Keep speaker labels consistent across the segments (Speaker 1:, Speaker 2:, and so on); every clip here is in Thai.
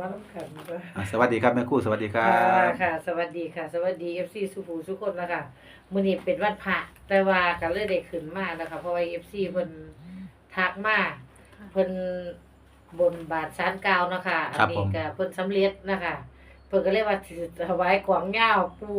Speaker 1: ถึงว่าต้องขันก็
Speaker 2: อะสวัสดีครับแม่ครู่สวัสดีครั
Speaker 1: ค่ะ
Speaker 2: บ
Speaker 1: ค่ะ สวัสดีค่ะ สวัสดี FC สุภูทุกคนนะคะมื้อนี้เป็นวันพระแต่ว่าก็เลยได้ขึ้นมานะคะเพราะว่า FC เพิ่นทักมาเพิ่นบนบาทสารกล่าวนะคะอันี้ก็เพิ่นสำเร็จนะคะ เพิ่นก็เลยว่าสิถวายกวางยาวปู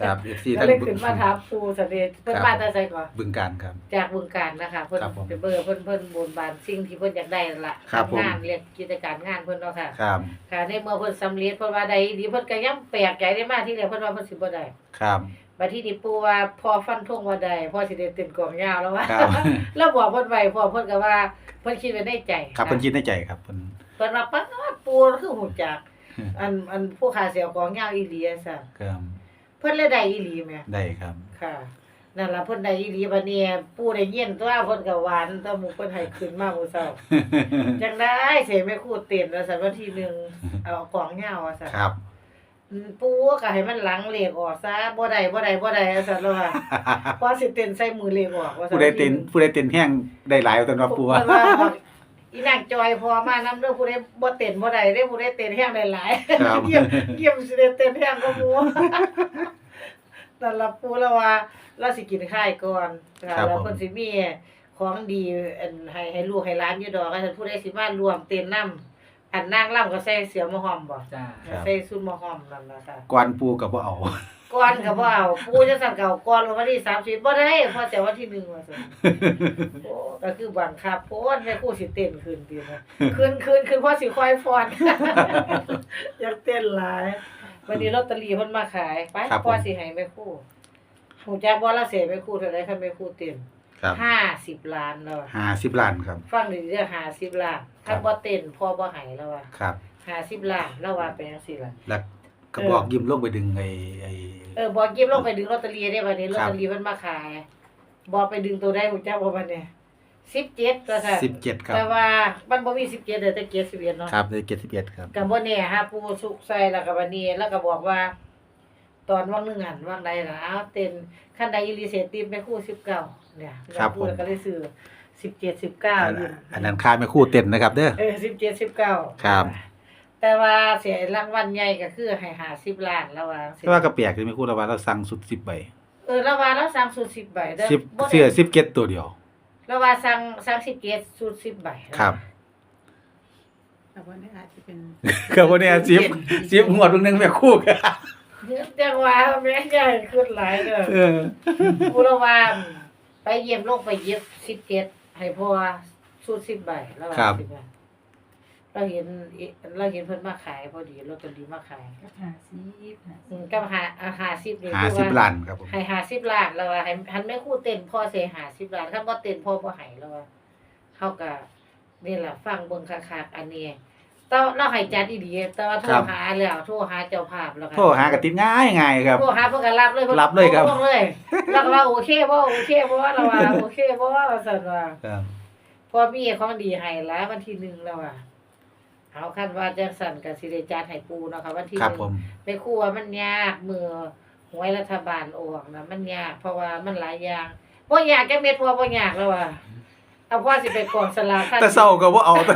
Speaker 2: ครับเอฟซี
Speaker 1: ก็
Speaker 2: ทั้ง
Speaker 1: เลย
Speaker 2: บึ
Speaker 1: ขึ้นมาถามปูสำเร็จเพิ่น
Speaker 2: ครับ
Speaker 1: มาแต่ไสก่อน
Speaker 2: บึงการครับ
Speaker 1: จากบึงการนะคะเพิ่น
Speaker 2: ครับผม
Speaker 1: ไปเบอร์เพิ่นเพิ่นบนบานสิ่งที่เพิ่นอยากได้นั่นล่ะ
Speaker 2: ครับผม
Speaker 1: งานเรียกกิจการงานเพิ่นเนาะค่ะ
Speaker 2: ครับ
Speaker 1: ค่ะในเมื่อเพิ่นสำเร็จเพิ่นว่าได้ดีเพิ่นก็ยังแปลกใจได้มากที่แรกเพิ่นว่าเพิ่นสิบ่ได้
Speaker 2: ครับ
Speaker 1: บัดที่นี่ปู่ว่าพอฟันธงว่าได้พอสิได้เต้นกลองยาวแล้วว่า
Speaker 2: ครับ
Speaker 1: แล้วบอกเพิ่นไว้พอเพิ่นก็ว่าเพิ่นคิดไว้ในใจ
Speaker 2: ครับเพิ่นคิดในใจครับเพิ่น
Speaker 1: เพิ่นว่าปั๊ดปู่คือฮู้จัก อันอันผู้ขาเสียวกลองยาวอีหลีอะซั่น
Speaker 2: ครับ
Speaker 1: เพิ่นเลยได้อีหลีแหม
Speaker 2: ได้ครับ
Speaker 1: ค่ะ นั่นล่ะเพิ่นได้อีหลีบัดนี้ปู่ได้ยินตัวเพิ่นก็หวานแตะหมู่เพิ่นให้ขึ้นมามื้อเช้าจังได้เสียแม่ครูเต้นว่าซั่นวันที่หนึ่งเอากลองยาวว่าซั่น
Speaker 2: ครับ
Speaker 1: อืมปู่ก็ให้มันหลังเลขออกซะบ่ได้บ่ได้บ่ได้ว่าซั่นแล้วว่า พอสิเต้นใส่มือเลขออกว่าซั่น
Speaker 2: ผู้ใดเต้นผู้ใดเต้นแห้งได้หลายเอาแตว่าปูว่า
Speaker 1: เพิ่นว่า อีนางจอยพอมานำเด้อผู้ใดบ่เต้นบ่ได้เด้อผู้ใดเต้นแฮงได้หลาย
Speaker 2: ครับ
Speaker 1: เยี่ยมเยี่ยมสิได้เต้นแฮงก็หมู่นั่นล่ะปู่แล้วว่าเราสิกินข้าวก่อนค่ะแล้วเพิ่นสิมีของดีอันให้ให้ลูกให้หลานอยู่ดอกว่าซั่นผู้ใดสิมารวมเต้นนํอันนางล่ำก็ใส่เสียมะหอมบ่
Speaker 3: จ้า
Speaker 1: ใส่ซุนมะหอมนั่นล่ะค่ะ
Speaker 2: กวนปูก็บ่เอา
Speaker 1: ก่อนก็บ่เอาปู่จะสั่งเก่าก่อนวันที่30บ่ได้เพราะแต่วันที่1ว่าซั่นโอ้ก็คือบังคับโพดแม่ครูสิเต้นขึ้นตินะขึ้นขึ้นขึ้นเพราะสิคอยฟ้อน อยากเต้นหลายวันนี้ลอตเตอรี่เพิ่นมาขายไป
Speaker 2: ครับผม
Speaker 1: พ่อสิให้แม่ครูฮู้จักบ่ละเสียแม่ครูเท่าใดคันแม่ครูเต้น
Speaker 2: ครับ
Speaker 1: 50ล้านแล้วอะ
Speaker 2: 50ล้านครับ
Speaker 1: ฟังดีเด้อ50ล้าน
Speaker 2: ครั
Speaker 1: ถ้า
Speaker 2: บ
Speaker 1: บ่เต้นพ่อบ่ให้แล้วว่า
Speaker 2: ครับ
Speaker 1: 50ล้านแล้วว่าเป็นจังซี่ล่ะ
Speaker 2: แล้ว ก็บอกยิ้มลงไปดึงไอ้ไอ้
Speaker 1: เออบอกยิ้มลงไปดึงลอตเตอรี่ได้บัดนี้ลอต
Speaker 2: ครับ
Speaker 1: เตอรี่มันมาขาย บอกไปดึงตัวได้ฮู้จักบ่บัดนี้17ตัวค่ะ
Speaker 2: 17ครับ
Speaker 1: แต่ว่ามันบ่มี17เด้อแต่เกียรติ11เนาะ
Speaker 2: ครับได้71ครับ
Speaker 1: ก็บ่แน่ฮะผู้สุกใส่แล้วก็บัดนี้แล้วก็บอกว่า ตอนว่างหนึงหันว่างใดล่ะอ้าวเต้นคันใดอีหลีเสติแม่ครู19เนี่ยแม่ครูก็เลยซื้อ17 19อยู่
Speaker 2: อันนั้นค่าแม่ครู่เต้นนะครับ เด้อ
Speaker 1: เออ17 19
Speaker 2: ครับ
Speaker 1: แต่ว่าเสียรางวัลใหญ่ก็คือให้50ล้านแล้วว่า
Speaker 2: แต่ว่าก็แปลกคือแม่ครู่ละว่าเราสั่งสุด10ใบ
Speaker 1: เออแล้วว่าเราสั่งสูตร10ใบเด้อ
Speaker 2: สิบ
Speaker 1: บ่ได้
Speaker 2: เสื้อ17ตัวเดียว
Speaker 1: แล้วว่าสั่งสั่งสิบเกตสูตรสิบใบ
Speaker 2: ครับ
Speaker 3: แต่ว่านี่อาจจะเป็น
Speaker 2: ก็บ่แน่สิบสิบงวดเบิ่งหนึงแม่ครู่ก็
Speaker 1: จังหวะแม่ใหญ่ขึ้นหลายเด้อ
Speaker 2: เออ
Speaker 1: ผู้ละว่าไปเยี่ยมโรคไปเย็บสิบเกตให้พ่อสูตรสิบใบแล้วว่าสิบใบ เราเห็นอิเราเห็นเพิ่นมาขายพอดีลอตเตอรี่มาขาย
Speaker 3: ก็หาซีฟหา
Speaker 1: อื
Speaker 3: ซี
Speaker 1: มกับหาอาหาสิบนี่
Speaker 2: ห้า
Speaker 1: คือ
Speaker 2: สิบ
Speaker 1: ว่า
Speaker 2: ล้านครับผม
Speaker 1: ให้หาสิบล้านแล้วว่าให้หันแม่ครู่เต้นพ่อเสียหาสิบล้านถ้าบ่เต้นพ่อบ่ให้แล้วว่าเขาก็นี่ล่ะฟังเบิ่งคักๆอันนี้แต่เราให้จัดดีๆแต่ว่าโทรหาแล้วโทรหาเจ้าภาพแล้วก็
Speaker 2: โทรหากระติดง่ายง่ายครับ
Speaker 1: โทรหาเพิ่นก็รับเลยพิ่น
Speaker 2: รับเลยครับ
Speaker 1: โทเลยแล้วก็ว่าโอเคบ่โอเคบ่แล้วว่าโอเคบ่ว่าซั่นว่า
Speaker 2: ครับ
Speaker 1: พอมีของดีให้แล้ววันที่หนึ่งแล้วอะ เอาคันว่าจังสั่นก็สิได้จัดให้ปูเนาะค่ะวันที่
Speaker 2: ครับ
Speaker 1: หนึ่ง
Speaker 2: ผม
Speaker 1: ไปครูว่ามันยากมือหวยรัฐบาลออกนะมันยากเพราะว่ามันหลายอย่างบ่อยากจักเม็ดพอบ่อยากแล้วอะเอาพ่อสิไปกองสลากคัน
Speaker 2: แต่เศร้าก็บ่เอาแต่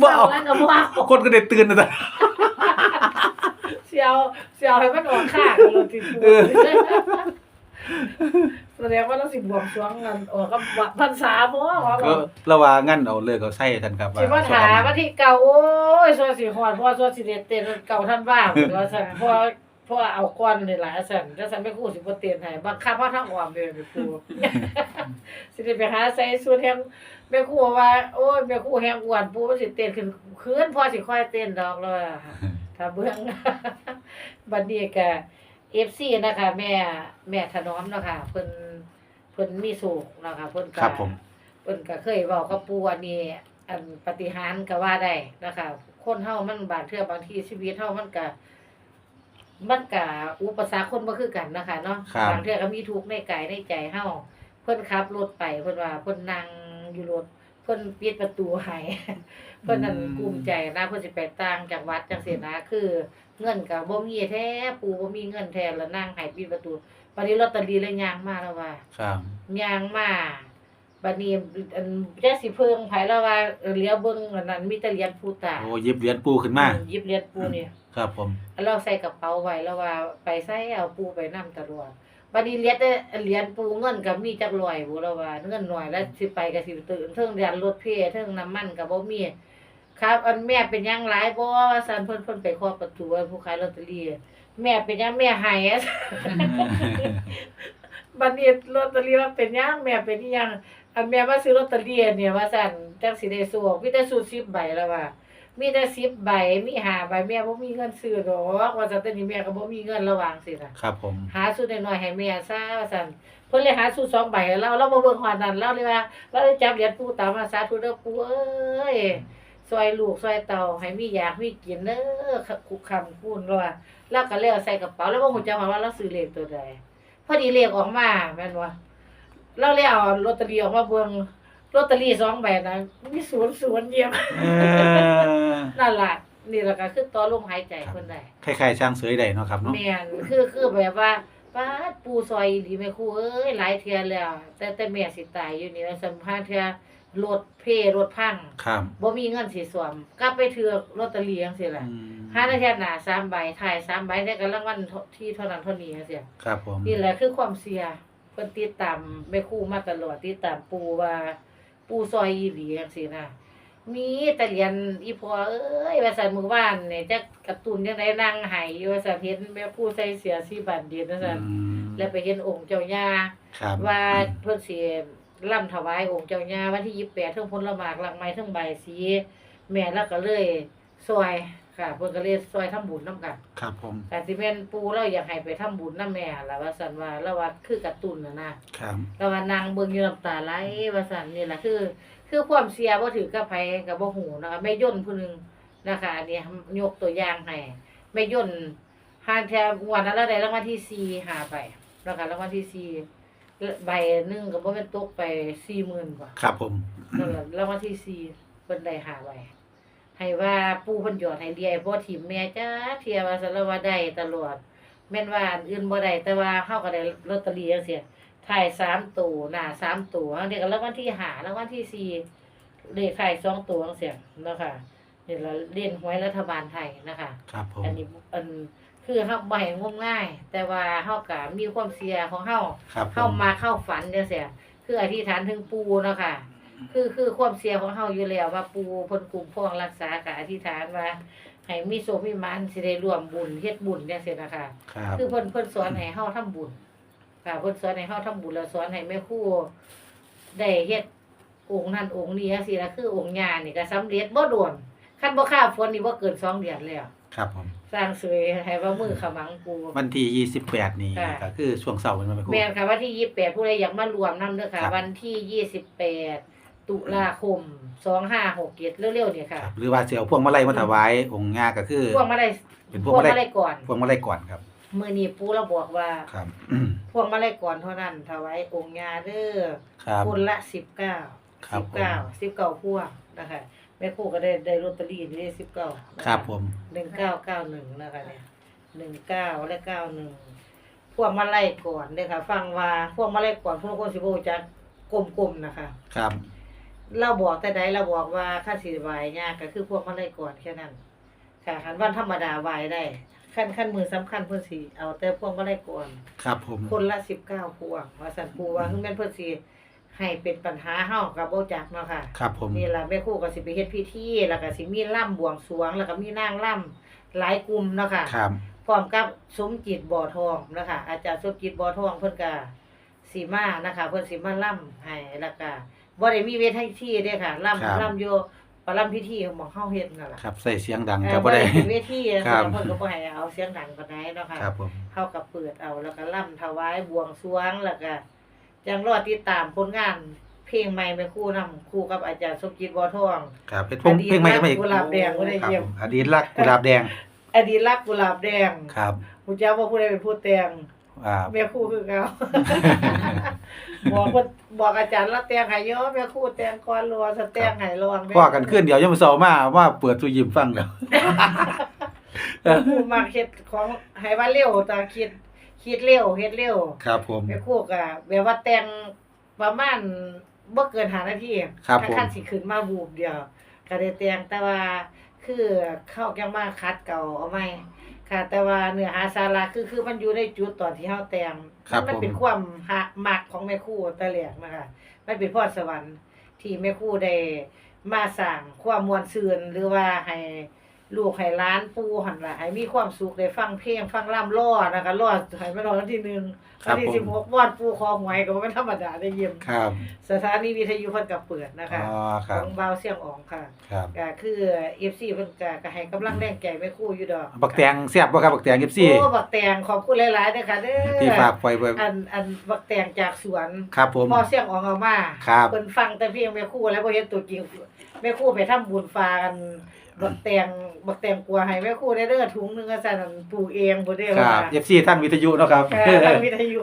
Speaker 2: บ่เอา
Speaker 1: เศร้แล้วก็บ่เอา
Speaker 2: คนก็ได้ตื่นนะแต่
Speaker 1: เสียวเสียวให้มันออกข้างกันเลยทีปู
Speaker 2: เออ
Speaker 1: แสดงว่าเราสิบวงสรวงกันออกกับพรรษาบ่ว่า
Speaker 2: ก็ระว่างั้นเอาเลิกเอาใส่ท่านครับ
Speaker 1: สิมาถามว่าที่เก่าโอ้ยส่วนสิฮอดพ่อส่วนสิเด็ดเต้นเก่าท่านว่าเพิ่นว่าซั่นพ่อพ่อเอาก้อนนี่ล่ะซั่นถ้าซั่นไม่ครูสิบ่เต้นให้บังคับเฮาทางอ้อมเด้อแม่ครูสิได้ไปหาใส่ส่วนแฮงแม่ครูว่า โอ้ยแม่ครูแฮงอ้วนปู่มันสิเต้นขึ้นคืนพ่อสิค่อยเต้นดอกแล้วอะถ้าเบื้องบัดนี้ก็ FC นะคะ แม่แม่ถนอมเนาะค่ะเพิ่นเพิ่นมีสูกเนาะค่ะเพิ่นก็
Speaker 2: ครับผม
Speaker 1: เพิ่นก็เคยเว้ากับปู่อันนี้อันปฏิหารย์ก็ว่าได้นะคะคนเฮามันบางเทื่อบางทีชีวิตเฮามันก็มันก็อุปสรรคคนบ่คือกันนะคะเนาะ
Speaker 2: ครับ
Speaker 1: บางเทื่อก็มีทุกข์ในกายในใจเฮาเพิ่นขับรถไปเพิ่นว่าเพิ่นนั่งอยู่รถเพิ่นปิดประตูให้ เพิ่นนั่นกลุ้มใจนะเพิ่นสิไปต่างจังหวัดจังซี่นะคือ เงินก็บ่มีแท้ปู่บ่มีเงินแท้แล้วนั่งให้ปิดประตูบัดนี้ลอตเตอรี่เลยย่างมาแล้วว่า
Speaker 2: ครับ
Speaker 1: ย่างมาบบัดนี้อันจักสิเพิ่งไผแล้วว่าเออเหลียวเบิ่งอันนั้นมีแต่เหรียญปูตา
Speaker 2: โอ้หยิบเหรียญปูขึ้นมา
Speaker 1: อืหยิบเหรียญปูนี่
Speaker 2: ครับผม
Speaker 1: เราใส่กระเป๋าไว้แล้วว่าไปใส่เอาปูไปนํตลอดบัดนี้เหรียญแต่เหรียญปูเงินก็มีจักร้อยบ่แล้วว่าเงินน้อยแล้วสิไปก็สิตื่นเทิงเดือนรถเพเทิงน้ำมันก็บ่มี ครับอันแม่เป็นหยังหลายบ่ว่าซั่นเพิ่นเพิ่นไปเคาะประตูว่าผู้ขายลอตเตอรี่แม่เป็นหยังแม่ให้อะ บัดนี้ลอตเตอรี่ว่าเป็นหยังแม่เป็นอีหยังอันแม่มาซื้อลอตเตอรี่เนี่ยว่าซั่นจังสิได้สูกมีแต่สูตร10ใบแล้วว่ามีแต่10ใบมี5ใบแม่บ่มีเงินซื้อดอกว่าซั่นแต่นี้แม่ก็บ่มีเงินระหว่างสิล่ะ
Speaker 2: ครับผม
Speaker 1: หาสูตรน้อยๆให้แม่ซะว่าซั่นเพิ่นเลยหาสูตรสองใบให้เราเราบ่เบิ่งฮอดนั้นเราเลยว่าเราเลยจับเหรียญปู่ตามมาสาธุเด้อปู่เอ้ย ซอยลูกซอยเต่าให้มีอยากมีกินเด้อคุกคำคูณเราว่าเราก็เลยเอาใส่กระเป๋าแล้วบ่ฮู้จักว่าเราซื้อเลขตัวใดพอดีเลขออกมาแม่นบ่เราเลยเอาลอตเตอรี่ออกมาเบิ่งลอตเตอรี่สองใบนะมี00เยี่ยม
Speaker 2: เออ
Speaker 1: นั่นล่ะนี่ล่ะก็คือต่อลมหายใจเพิ่นได้
Speaker 2: คล้ายๆช่างเสยได้เนาะครับเนาะ
Speaker 1: แม่นคือคือแบบว่าป้าดปูซอยอีหลีแม่ครูเอ้ยหลายเทื่อแล้ว แต่แต่แม่สิตายอยู่นี่ว่าสัมภาษณ์เทื่อ รถเพรถพัง
Speaker 2: ครับ
Speaker 1: บ่มีเงินสิสวมกลับไปถือลอตเตอรี่จังซี่ล่ะ
Speaker 2: อืม
Speaker 1: หาได้แค่หน้า3ใบถ่าย3ใบได้ก็รางวัลที่เท่านั้นเท่านี้จังซี่
Speaker 2: ครับผม
Speaker 1: นี่แหละคือความเสียเพิ่นติดตามแม่ครูมาตลอดติดตามปูว่า ปูซอยอีหลีจังซี่นะมีแต่เหรียญอีพ่อเอ้ยว่าซั่นมื้อวานนี่จักการ์ตูนจังได๋นั่งไห้อยู่ว่าซั่นเห็นแม่ครูใส่เสื้อสีบานเดียนว่าซั่น
Speaker 2: อืม
Speaker 1: แล้วไปเห็นองค์เจ้าย่า
Speaker 2: ครับ
Speaker 1: ว่าเพิ่นสิ ล่ำถวายองค์เจ้าย่าวันที่28เทั้งผลหมากหลักไม้เทั้งใบสี แม่แล้วก็เลยซอยค่ะเพิ่นก็เลยซอยทำบุญนํกัน
Speaker 2: ครับผม
Speaker 1: แต่ที่แม่นปู่เราอยากให้ไปทำบุญนำแม่ล่ะว่าซั่นว่าแล้วว่าคือการ์ตูนน่ะนะครับแล้วว่านางเบิ่งอยู่น้ำตาไหลว่าซั่นนี่ล่ะคือ คือความเสียบ่ถือกับไผก็บ่ฮู้นะคะแม่ย่นผู้หนึงนะคะอันนี้ยกตัวอย่างให้แม่ย่นหาแทงวันนั้นเราได้รางวัลที่4หาไปนะคะรางวัลที่สี่ ใบหนึงก็บ่แม่นตกไป40,000กว่า
Speaker 2: ครับผม
Speaker 1: นั่นล่ะรางวัลที่สี่เพิ่นได้หาไว้ให้ว่าปู่เพิ่นหยอดให้เรียบ่ถิ่มแม่จ้าเที่ยว่าซั่นแล้วว่าได้ตลอด แม่นว่าอันอื่นบ่ได้แต่ว่าเฮาก็ได้ลอตเตอรี่จังซี่ถ่าย3ตัวหน้า3ตัวเด็กก็รางวัลที่ห้ารางวัลที่สี่เลขท้าย2ตัวจังซี่เนาะค่ะนี่ละเล่นหวยรัฐบาลไทยนะคะ
Speaker 2: ครับผม
Speaker 1: อันนี้อัน คือเฮาบ่ให้งมง่าย แต่ว่าเฮาก็มีความเชื่อของเฮา
Speaker 2: ครับผ
Speaker 1: เข้ามมาเข้าฝันจังซี่คืออธิษฐานถึงปู่เนาะค่ะ คือคือความเสียของเฮาอยู่แล้วว่าปู่เพิ่นคุ้มครองรักษาก็อธิษฐานว่าให้มีโชคมีหมานสิได้ร่วมบุญเฮ็ดบุญจังซี่นะคะ
Speaker 2: ครับ
Speaker 1: คือเพิ่นเพิ่นสอนให้เฮาทำบุญค่ะเพิ่นสอนให้เฮาทำบุญแล้วสอนให้แม่ครูได้เฮ็ดองค์นั้นองค์นี้จังซี่ล่ะคือองค์ย่านี่ก็สำเร็จบ่โดนคันบ่ข้ามฝนนี่บ่เกินสองเดือนแล้ว
Speaker 2: ครับผม
Speaker 1: สร้างสวยให้ว่ามือขมังปู
Speaker 2: วันที่ยี่สิบแปดนี่
Speaker 1: ค่ะ
Speaker 2: ก็คือช่วงเสาร์เป็นวันไปครู
Speaker 1: แม่นค่ะวันที่28ผู้ใดอยากมารวมนํเด้อค่ะ
Speaker 2: ครับ
Speaker 1: วันที่28ตุลาคม2567เร็วๆเนี่ยค่ะ
Speaker 2: ครับหรือว่าเสียวพวงมาลัยมาถวายองค์งาก็คือ
Speaker 1: พวกมาได้
Speaker 2: เป็น
Speaker 1: พ
Speaker 2: พ
Speaker 1: ว
Speaker 2: ว
Speaker 1: ก
Speaker 2: งมาลั
Speaker 1: มายได้ก่อน
Speaker 2: พวงมาลัยก่อนครับ
Speaker 1: มื้อนี้ปู่เราบอกว่า
Speaker 2: ครับ
Speaker 1: พวกมาได้ก่อนเท่านั้นถวายองค์ญาเด้อ
Speaker 2: ครับ
Speaker 1: คนละ19
Speaker 2: ครับผม
Speaker 1: 19 19พวงนะคะ แม่ครูก็ได้ได้ลอตเตอรี่นี่ได้19นะะ
Speaker 2: ครับผม
Speaker 1: 1991นะคะเนี่ย19และ91พวกมาไล่ก่อนเด้อค่ะ ฟังว่าพวกมาไล่ก่อนพวกคนสิบ่รู้จักกลมๆนะคะ
Speaker 2: ครับ
Speaker 1: เราบอกแต่ใดเราบอกว่าค่าสิไหวายากก็คือพวกมาไล่ก่อนแค่นั้น ค่ะคันวันธรรมดาไหวายได้ขั้นขั้นมือสำคัญเพิ่นสิเอาแต่พวกมาไล่ก่อน
Speaker 2: ครับผม
Speaker 1: คนละ19พวงว่าสั่นปูว่าคือแม่นเพิ่นสิ ให้เป็นปัญหาเฮากับบ่จักเนาะค่ะ
Speaker 2: ครับผม
Speaker 1: นี่ล่ะแม่ครูก็สิไปเฮ็ดพิธีแล้วก็สิมีล่ำบวงสรวง แล้วก็มีนางล่ำหลายกลุ่มเนาะค่ะ
Speaker 2: ครับ
Speaker 1: พร้อมกับสมจิตบ่อทองนะคะอาจารย์สมจิตบ่อทองเพิ่นก็สีมานะคะ เพิ่นสิมาล่ำให้แล้วก็บ่ได้มีเวทีเด้ค่ะล่ำล่ำอยู่ประล่ำพิธีของหมองเฮาเฮ็ดนั่นล่ะ
Speaker 2: ครับใส่เสียงดัง
Speaker 1: เออ
Speaker 2: ก็บ่ได้
Speaker 1: มีเวที
Speaker 2: ครับ
Speaker 1: เพิ่นก็บ่ให้เอาเสียงดังปานใดเนาะค่ะ
Speaker 2: ครับผม
Speaker 1: เฮาก็เปิดเอาแล้วก็ล่ำถวายบวงสรวงแล้วก็ จังรอติดตามผลงาน เพลงใหม่แม่ครูนำครูกับอาจารย์สมจิตบ่อทอง
Speaker 2: ครับเป็นพวงเพลงใหม่ก็ไม่
Speaker 1: กุหลาบแดงบ่ได้เยี่ยม
Speaker 2: ครับอดีตรักกุหลาบแดง
Speaker 1: อดีตรักกุหลาบแดง
Speaker 2: ครับ
Speaker 1: ผู้เจ้าว่าผู้ใดเป็นผู้แต่ง
Speaker 2: อ่า
Speaker 1: แม่ครูคือเขาบอกว่าบอกอาจารย์แล้วแต่งให้เยอะแม่ครูแต่งก่อนรัวสแต่งให้ระวังแม่
Speaker 2: พ่อกันขึ้นเดี๋ยวยังมาสอบมาว่าเปิดตู้ยิ้มฟังแล้ว
Speaker 1: แม่ครูมักเฮ็ดของให้ว่าเร็วตาคิด คิดเร็วเฮ็ดเร็ว
Speaker 2: ครับผม
Speaker 1: แม่ครูก็แบบว่าแต่งประมาณบ่เกินหานาที
Speaker 2: ครับ
Speaker 1: ถ้า
Speaker 2: ผม
Speaker 1: คันสิขึ้นมาบูบเดียว ก็ได้แต่งแต่ว่าคือเข้ายังมาคัดเก่าเอาใหม่ค่ะ แต่ว่าเนื้อหาสาระคือคือมันอยู่ในจุดตอนที่เฮาแต่ง
Speaker 2: ครับ
Speaker 1: มันเป็น
Speaker 2: ผม
Speaker 1: ความหักมักของแม่ครูแต่แรกนะคะมันเป็นพรสวรรค์ที่แม่ครูได้มาสร้างความมวลซืนหรือว่าให้ ลูกให้หล้านปู่หั่นล่ะให้มีความสุขได้ฟังเพลงฟังล่ำล้อนะคะล้อให้มารอวันที่หนึ่ง
Speaker 2: ครั
Speaker 1: วั
Speaker 2: บ
Speaker 1: นที่
Speaker 2: ผม
Speaker 1: สิบหกวอดปู่คอหวยก็บ่เป็นธรรมดาได้เยี่ยม
Speaker 2: ครับ
Speaker 1: สถานีวิทยุเพิ่นก็เปิดนะคะ
Speaker 2: อ๋อค
Speaker 1: ข
Speaker 2: รับ
Speaker 1: องบาวเสียงอองค่ะ
Speaker 2: ครับ
Speaker 1: ก็คือ FC เพิ่นก็ก็ให้กำลังแรงใจแม่ครูอยู่ดอก
Speaker 2: บักแตงแซ่บบ่ครับบักแตง FC
Speaker 1: โอ้บักแตงขอบคุณหลายๆเด้อค่ะเด้อ
Speaker 2: ที่ฝากปล่อยไว้
Speaker 1: อันอันบักแตงจากสวน
Speaker 2: ครับผม
Speaker 1: พ่อเสียงอองเอามา
Speaker 2: ครับ
Speaker 1: เพิ่นฟังแต่เพียงแม่ครูแล้วบ่เห็นตัวจริงแม่ครูไปทำบุญฝากกัน บักแตงบักแตงกลัวให้แม่ครูได้เด้อถุงหนึงว่าซั่นอันปลูกเองบ่ได้
Speaker 2: ค
Speaker 1: ว่า
Speaker 2: รับ FC ทางวิทยุเนาะครับ
Speaker 1: ค่ะทางวิทยุ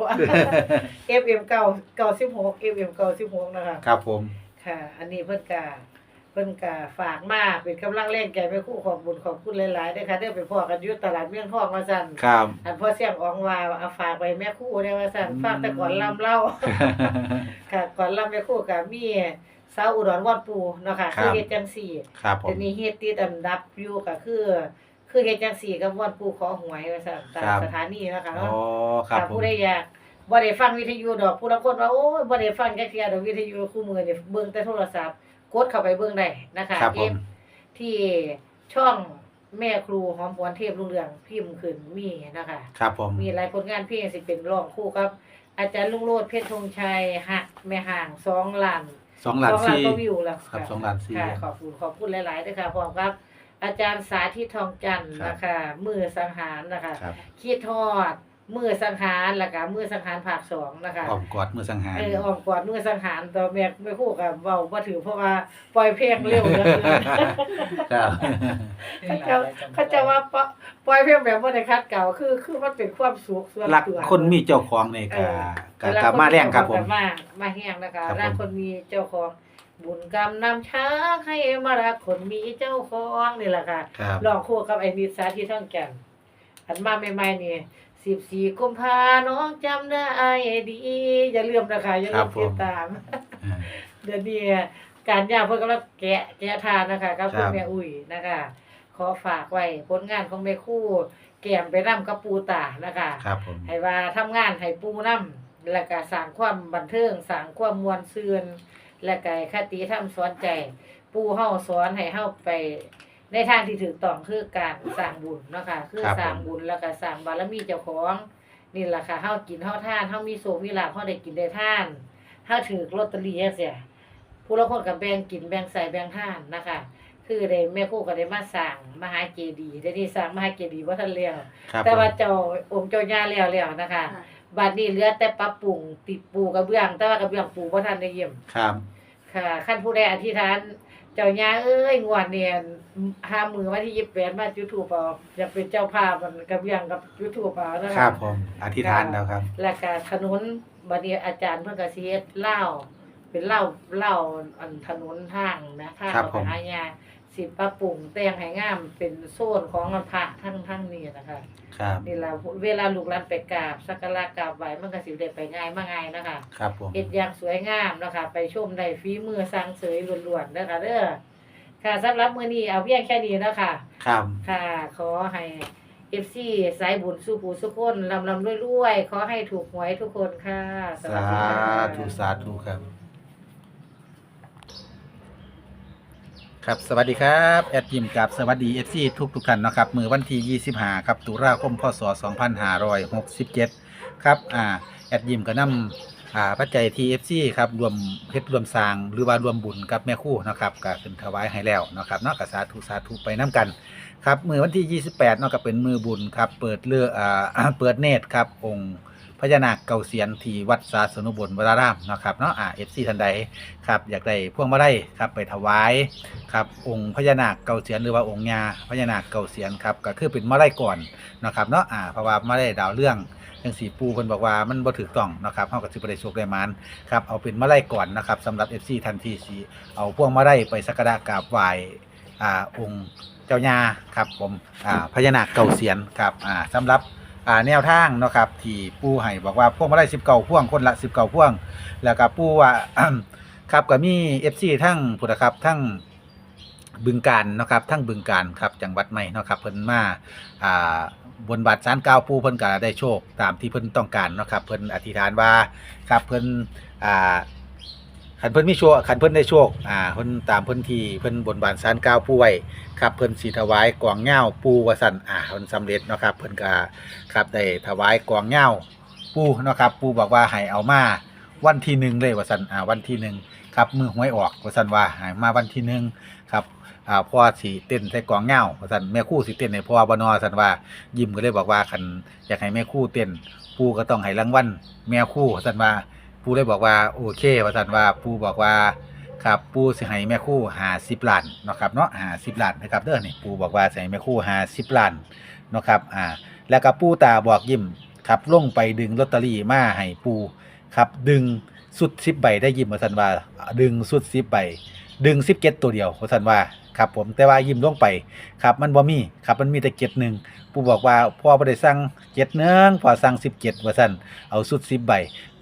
Speaker 1: FM 9 96 FM 96นะคะ
Speaker 2: ครับผม
Speaker 1: ค่ะ อันนี้เพิ่นกาเพิ่นกาฝากมาเป็นกำลังแรงใจแม่ครู่ขอบบุญขอบคุณหลายๆเด้อค่ะเด้อไปพ่อกันอยู่ตลาดเมืองทองว่าซั่น
Speaker 2: ครับ
Speaker 1: อันพ่อเสียงอองว่าเอาฝากไปแม่ครู่ได้ว่าซั่น
Speaker 2: อืม
Speaker 1: ฝากแต่ก่อนลำเล่า ค่ะก่อนลำแม่ครู่ก็มี สาวอุดรวอดปูเนาะค่ะ
Speaker 2: ครับ
Speaker 1: คือเฮ็ดจังซี่
Speaker 2: ครับผ
Speaker 1: เดี๋ย
Speaker 2: ม
Speaker 1: วนี้เฮ็ดติดอันดับอยู่ก็คือ คือเฮ็ดจังซี่กับวอดปูขอหวยว่าซั่นตาม
Speaker 2: ครับ
Speaker 1: สถานีเนาะค่ะ
Speaker 2: อ๋อ
Speaker 1: เนาะ
Speaker 2: ครับ
Speaker 1: ถ้า
Speaker 2: ผม
Speaker 1: ผู้ใดอยากบ่ได้ฟังวิทยุดอกผู้ละคนว่าโอ้ยบ่ได้ฟังจักเที่ยดอกวิทยุคู่มือนี่เบิ่งแต่โทรศัพท์กดเข้าไปเบิ่งได้นะคะ
Speaker 2: ครับผม
Speaker 1: เอฟที่ช่องแม่ครูหอมหวนเทพรุ่งเรืองพิมพ์ขึ้นมีนะคะ
Speaker 2: ครับผม
Speaker 1: มีหลายผลงานเพลงสิเป็นร้องคู่ครับ อาจารย์ลุงโลดเพชรธงชัยหักแม่ห่างสองล้าน
Speaker 2: สองล้าน
Speaker 1: สองล้าน
Speaker 2: สี่
Speaker 1: ก็วิวแล้ว
Speaker 2: ครับสองล้านสี่
Speaker 1: ค่ะขอบคุณขอบคุณหลายๆด้วยค่ะพร้อมครับ อาจารย์สาธิตทองจันทร์
Speaker 2: ครับ
Speaker 1: นะคะมือสังหารนะคะ
Speaker 2: ครับ
Speaker 1: คิดทอด มือสังหารแล้วก็มือสังหารภาคสองนะคะ
Speaker 2: อ้อมกอดมือสังหาร
Speaker 1: เอออ้อมกอดมือสังหารต่อแม่ไม่คู่กับเว้าบ่ถือเพราะว่าปล่อยเพลงเร็วเหลือเกิน
Speaker 2: ครับ
Speaker 1: เขาจะเขาจะว่าปะปล่อยเพลงแบบบ่ได้คัดเก่าคือคือมันเป็นความสุขส่วน
Speaker 2: รัก
Speaker 1: ตัว
Speaker 2: คนมีเจ้าของนี่
Speaker 1: เอ
Speaker 2: ก็
Speaker 1: อ
Speaker 2: ก็ก็มาแรงครับผม
Speaker 1: มามาแห้งนะคะ
Speaker 2: ครับผม
Speaker 1: รักคนมีเจ้าของบุญกรรมนำช้างให้มารักคนมีเจ้าของนี่แหละค่ะ
Speaker 2: ครับ
Speaker 1: ลองคู่กับไอ้นิดสาธิตท่องแก่นอันมาใหม่ๆนี่ สิบสี่กุมภาน้องจำได้ดี อย่าลืมนะคะอย่าลืมติดตาม
Speaker 2: อ่า
Speaker 1: เดี๋ยวนี้การย่างเพิ่นกำลังแกะแกะทานนะคะกับ
Speaker 2: ครั
Speaker 1: คุณ
Speaker 2: บ
Speaker 1: แม่อุ้ยนะคะ ขอฝากไว้ผลงานของแม่ครู่ แก้มไปนํกับปูตานะคะ
Speaker 2: ครับผม
Speaker 1: ให้ว่าทำงานให้ปูนํแล้วก็สร้างความบันเทิงสร้างความมวลซืน และก็คติธรรมสอนใจ ปูเฮาสอนให้เฮาไป ในทางที่ถูกต้องคือการสร้างบุญเนาะค่ะคือสร้างบุญแล้วก็สร้างบารมีเจ้าของนี่แหละค่ะเฮากินเฮาทานเฮามีโสมีลาภเฮาได้กินได้ทานเฮาถือลอตเตอรี่จังซี่ผู้ละคนก็แบ่งกินแบ่งใส่แบ่งทานนะคะคือได้แม่ครูก็ได้มาสร้างมหาเจดีย์ได้นี่สร้างมหาเจดีย์บ่ทันแล้ว
Speaker 2: ครับ
Speaker 1: แต่
Speaker 2: ผม
Speaker 1: ว่าเจ้าองค์เจ้าย่าแล้วแล้วนะคะบัดนี้เหลือแต่ปรับปรุงติดปูกระเบื้อง แต่ว่ากระเบื้องปูบ่ทันได้เยี่ยม
Speaker 2: ครับ
Speaker 1: ค่ะขั้นผู้ใดอธิษฐาน เจ้าย่าเอ้ยงวดเนี่ยห้ามือวันที่ยี่สิบแปดมาจุดถูปเอาอยากเป็นเจ้าภาพมันกระเบื้องกับจุดถูปเอานะ
Speaker 2: ค
Speaker 1: คะ
Speaker 2: รับผมอธิษฐานแล้วครับ
Speaker 1: แล้วก็ถนนบัดนี้อาจารย์เพิ่นก็สิเฮ็ดเหล้าเป็นเหล้าเหล้าอันถนนทางนะทาง
Speaker 2: ครับ
Speaker 1: ไป
Speaker 2: ผม
Speaker 1: หายา สิปรับปรุงแต่งให้งามเป็นโซนของพระทั้งทั้งนี้นะคะ
Speaker 2: ครับ
Speaker 1: นี่ล่ะเวลาลูกหลานไปกราบสักการะกราบไหว้มันก็สิได้ไปง่ายมาง่ายนะคะ
Speaker 2: ครับผม
Speaker 1: เฮ็ดอย่างสวยงามเนาะคะ ไปชมได้ฝีมือสร้างเสยล้วนๆเด้อค่ะเด้อค่ะสำหรับมื้อนี้เอาเพียงแค่นี้เนาะค่ะ
Speaker 2: ครับ
Speaker 1: ค่ะ ขอให้ FC สายบุญสุภูสุคนลำลำรวยๆขอให้ถูกหวยทุกคนค่ะ
Speaker 2: สาธุสาธุครับ ครับสวัสดีครับแอดยิมกับสวัสดีเอฟซีทุกทุกท่านนะครับมือวันที่25ครับตุลาคมพศ2567ครับอ่าแอดยิมก็นำอ่าปัจจัยทีเอฟซีครับรวมเพชรรวมสร้างหรือว่ารวมบุญกับแม่คู่นะครับก็ขึ้นถวายให้แล้วนะครับเนาะก็สาธุสาธุไปน้กันครับมือวันที่ 28เนาะก็เป็นมือบุญครับเปิดเลืออ่าเปิดเนตรครับองค์ พญานาคเก่าเสียนที่วัดสาสนุบลวรารามนะครับเนาะอ่าเอฟซีทันใดครับอยากได้พวงมาลัยครับไปถวายครับองค์พญานาคเก่าเสียนหรือว่าองค์ญาพญานาคเก่าเสียนครับก็คือเป็นมาลัยก่อนนะครับเนาะอ่าเพราะว่ามาลัยดาวเรื่องจังสีปูเพิ่นบอกว่ามันบ่ถูกต้องนะครับเฮาก็สิบ่ได้โชคได้มานครับเอาเป็นมาลัยก่อนนะครับสำหรับ FC ทันทีสิเอาพวงมาลัยไปสักการะกราบไหว้อ่าองค์เจ้าญาครับผมอ่าพญานาคเก่าเสียนครับอ่าสำหรับ อ่าแนวทางเนาะครับที่ปู่ให้บอกว่าพวกมาได้สิบเก่าพ่วงคนละสิบเก่าพ่วง แล้วก็ปู่ว่า ครับก็มี FC ทั้งพุทธครับทั้งบึงการเนาะครับทั้งบึงการครับจังหวัดใหม่เนาะครับเพิ่นมาอ่าบนบาทสารกล่าวปูเพิ่นก็ได้โชคตามที่เพิ่นต้องการเนาะครับเพิ่นอธิษฐานว่าครับเพิ่นอ่า คันเพิ่นมีโชคคันเพิ่นได้โชคอ่าเพิ่นตามเพิ่นที่เพิ่นบนบานสารกล่าวปูไว้ครับเพิ่นสิถวายกวางเง้าปูว่าซั่นอ่าเพิ่นสำเร็จเนาะครับเพิ่นก็ครับได้ถวายกวางเง้าปูเนาะครับปูบอกว่าให้เอามาวันที่หนึ่งเลยว่าซั่นอ่าวันที่หนึ่งครับมือหวยออกว่าซั่นว่าใหายมาวันที่หนึ่งครับอ่าพ่อสิเต้นใส่กลองเง้าว่าซั่นแม่คู่สิเต้นให้พ่อบนอซั่นว่ายิ้มก็เลยบอกว่าคันอยากให้แม่คู่เต้นปูก็ต้องให้รางวัลแม่คู่ว่าซั่นว่า ปูเลยบอกว่าโอเคว่าซั่นว่าปูบอกว่าครับปูสิให้แม่ครู่50ล้านเนาะครับเนาะ50ล้านนะครับเด้อนี่ปูบอกว่าสิให้แม่ครู่50ล้านเนาะครับอ่าแล้วก็ปูตาบอกยิ้มครับลงไปดึงลอตเตอรี่มาให้ปูครับดึงสุดสิบใบได้ยิ้มมาสันว่าดึงสุดสิบใบดึงสิบเก็ตตัวเดียวว่าสันว่าครับผมแต่ว่ายิ้มลงไปครับมันบ่มีครับมันมีแต่เก็ตหนึ่ง ผู้บอกว่าพ่อบ่ได้สั่งเจ็ดเนื้องพ่อสั่งสิบเจ็ดว่าสันเอาสุดสิบใบ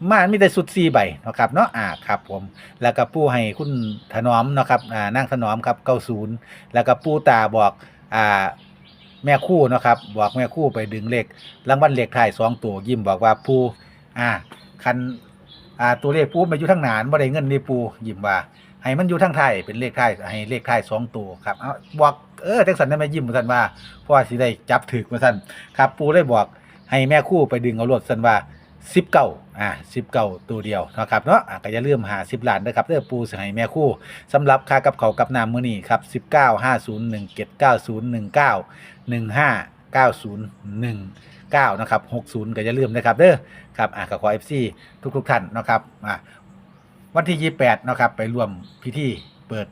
Speaker 2: มามีแต่สุดสี่ใบเนาะครับเนาะอ่าครับผมแล้วก็ผู้ให้คุณถนอมเนาะครับอ่านั่งถนอมครับเก้าศูนย์แล้วก็ผู้ตาบอกอ่าแม่คู่เนาะครับบอกแม่คู่ไปดึงเลขรางวัลเลขท้ายสองตัวยิ้มบอกว่าผู้อ่าคันอ่าตัวเลขปูมาอยู่ทางหนานบ่ได้เงินนี่ปูยิ้มว่าให้มันอยู่ทางไทยเป็นเลขไทายให้เลขไทายสองตัวครับเอาบอก เออจังสันได้มายิ้มมาสันว่าเพราะว่าสิได้จับถึกมาสันครับ ปูเลยบอกให้แม่คู่ไปดึงเอารถสันว่าสิบเก้าอ่าสิบเก้าตัวเดียวนะครับเนาะอ่าก็อย่าลืมหาสิบล้านนะครับเด้อปูสิให้แม่คู่สำหรับค่ากับเขาวกับน้ำมื้อนี้ครับสิบเก้าห้าศูนย์หนึ่งเจ็ดเก้าศูนย์หนึ่งเก้าหนึ่งห้าเก้าศูนย์หนึ่งเก้านะครับหกศูนย์ก็อย่าลืมนะครับเด้อครับอะก็ขอเอฟซีทุกทุก ๆ ท่านนะครับอะวันที่28นะครับไปร่วมพิธีเปิด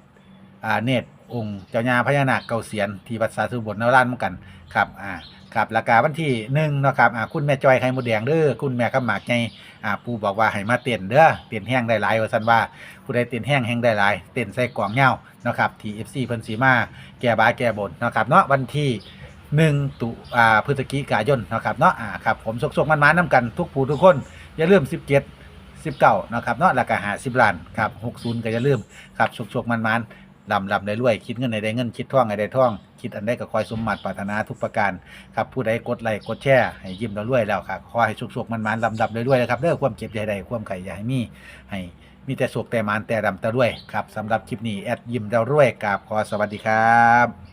Speaker 2: อ่าเนตร องค์เจ้าญาพญานาคเกาเสียนที่วัดสาธุบลนวรานเหมือนกันครับอ่าครับราคาวันที่หนึ่งเนาะครับอ่าคุณแม่จอยไข่มดแดงเด้อคุณแม่ข้าหมากไงอ่าปูบอกว่าให้มาเต้นเด้อเต้นแห้งได้หลายว่าซั่นว่าผู้ใดเต้นแห้งแห้งได้หลายเต้นใส่กล่องเหย้าเนาะครับที่ FC เพิ่นสีมาแก้บาแก้บนเนาะครับเนาะวันที่หนึ่งตุอ่าพฤศจิกายนนะครับเนาะอ่าครับผมสกๆมันๆน้ำกันทุกผู้ทุกคนอย่าลืมสิบเจ็ดสิบเก้านะครับเนาะแล้วก็หาสิบล้านครับหกศูนย์ก็อย่าลืมครับสกๆมันๆ ลำลำได้รวย คิดเงินในได้เงิน คิดท่องในได้ท่อง คิดอันใดก็คอยสมมาตรปรารถนาทุกประการครับผู้ใดกดไลค์กดแชร์ให้ยิ้มเรารวยแล้วครับขอให้สกๆมันๆลำลำได้รวยนะครับเด้อความเจ็บใจใดความไข่อย่าให้มีให้มีแต่สุขแต่มันแต่ดำแต่รวยครับสำหรับคลิปนี้แอดยิ้มเรารวยกับขอสวัสดีครับ